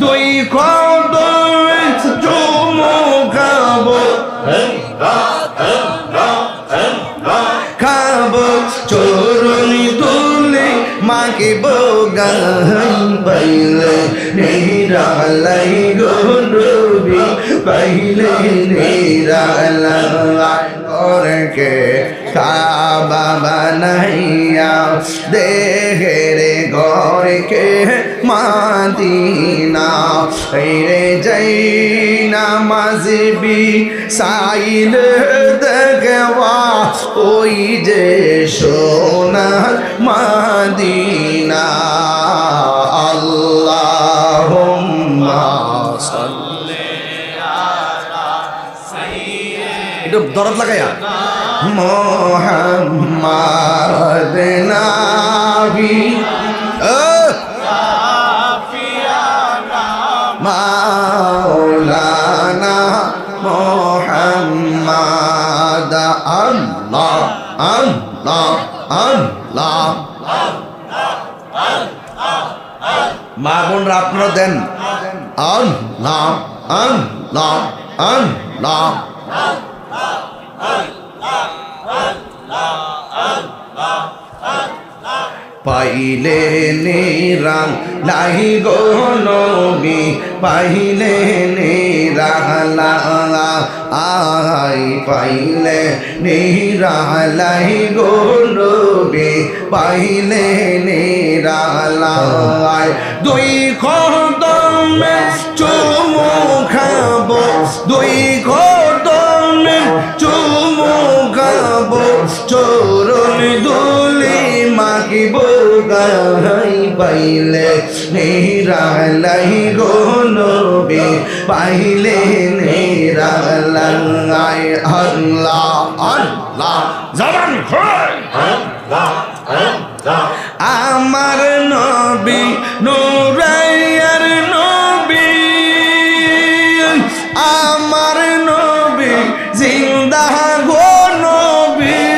দুই কদমে চুমু খাব। চরণি তুলে মাকে বোগাই পাইলে নিরালাই গরবি পাইলে নিরালাই। করকে কাবা বানাইয়া দেহেরে ঘরকে মাদিনা। রে যাই নামাজবি সাইল দেখবা ওই যে সোনার মাদিনা। আল্লাহ একটু দরদ লাগাইয়া। মোহাম্মদ নাবি! মাওলানা মোহাম্মদ আল্লাহ আল্লাহ আল্লাহ। মা বোনরা আপনারা দেন। আল্লাহ আল্লাহ আল্লাহ। পাইলে নিরাং লাহি গো পাইলে নিরালা, আই পাইলে নিরালাই গো পাইলে নিরালাই। দুই কদমে চুমু খাব, দুই কদমে গাই পাইলে, নিরালাই গো নবী, পাইলে নিরালাই। আমার নবী, নুরাইয়ার নবী। আমার নবী, জিন্দা গো নবী।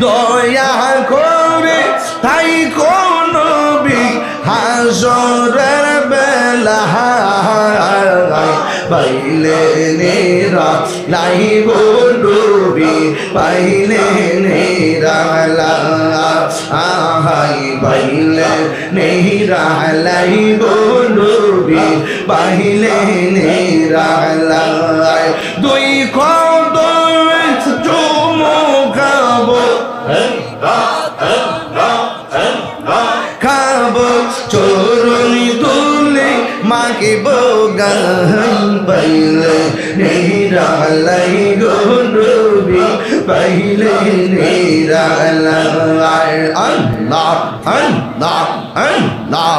দয়া হাজরের বেলা পাইলে নেরা লাই বলবি পাইলে নেরা আহাই, পাইলে নেরা লাই বলবি পাইলে নেরা দুই কদমে নিরালাই গো নবী পাইলে নিরালাই আল্লাহ আল্লাহ আল্লাহ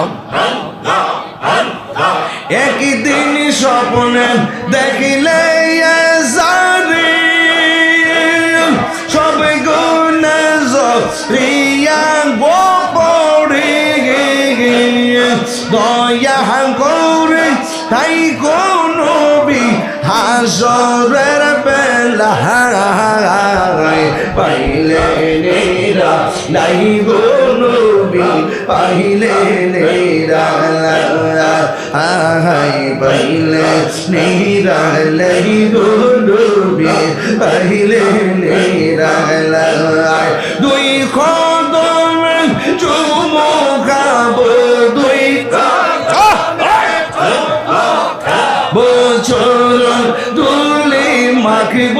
একদিন স্বপ্নে দেখিলে হাসরের বেলা পাইলে নেরা, নাই গো নবী, পাইলে নেরা আহাই পাইলে নেরা লাই গো নবী, পাইলে নেরা দুই কদমে বছর তুলে মাখিব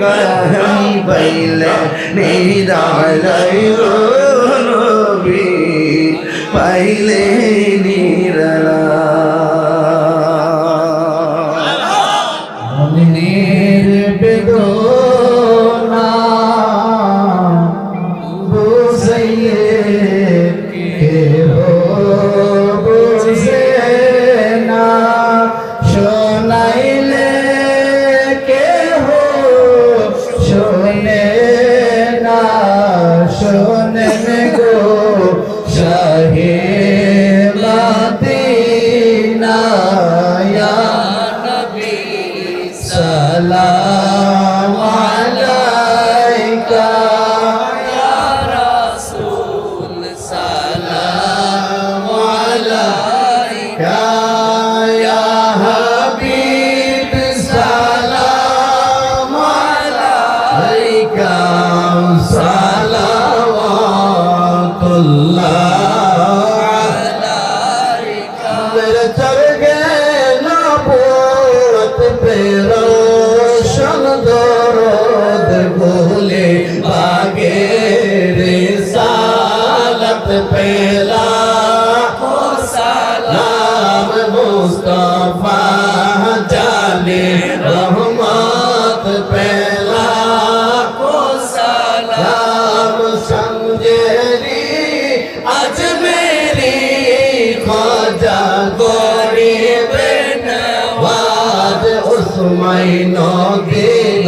গাই পাইলে নিরালাই নবী পাইলে Senhor. মুস্তফা জালে রহমত পেলা কো সালাম সমঝেরি আজ মেরি খোজা গরি বেনওয়াজ উসমাইন দিন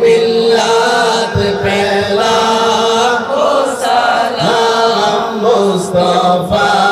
মিল্লাত পেলা কো সালাম মুস্তফা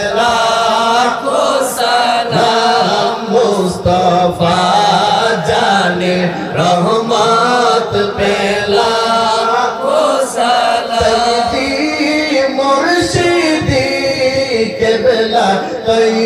রহমত পেলা ও সালাম। মুর্শিদি কেবলা কই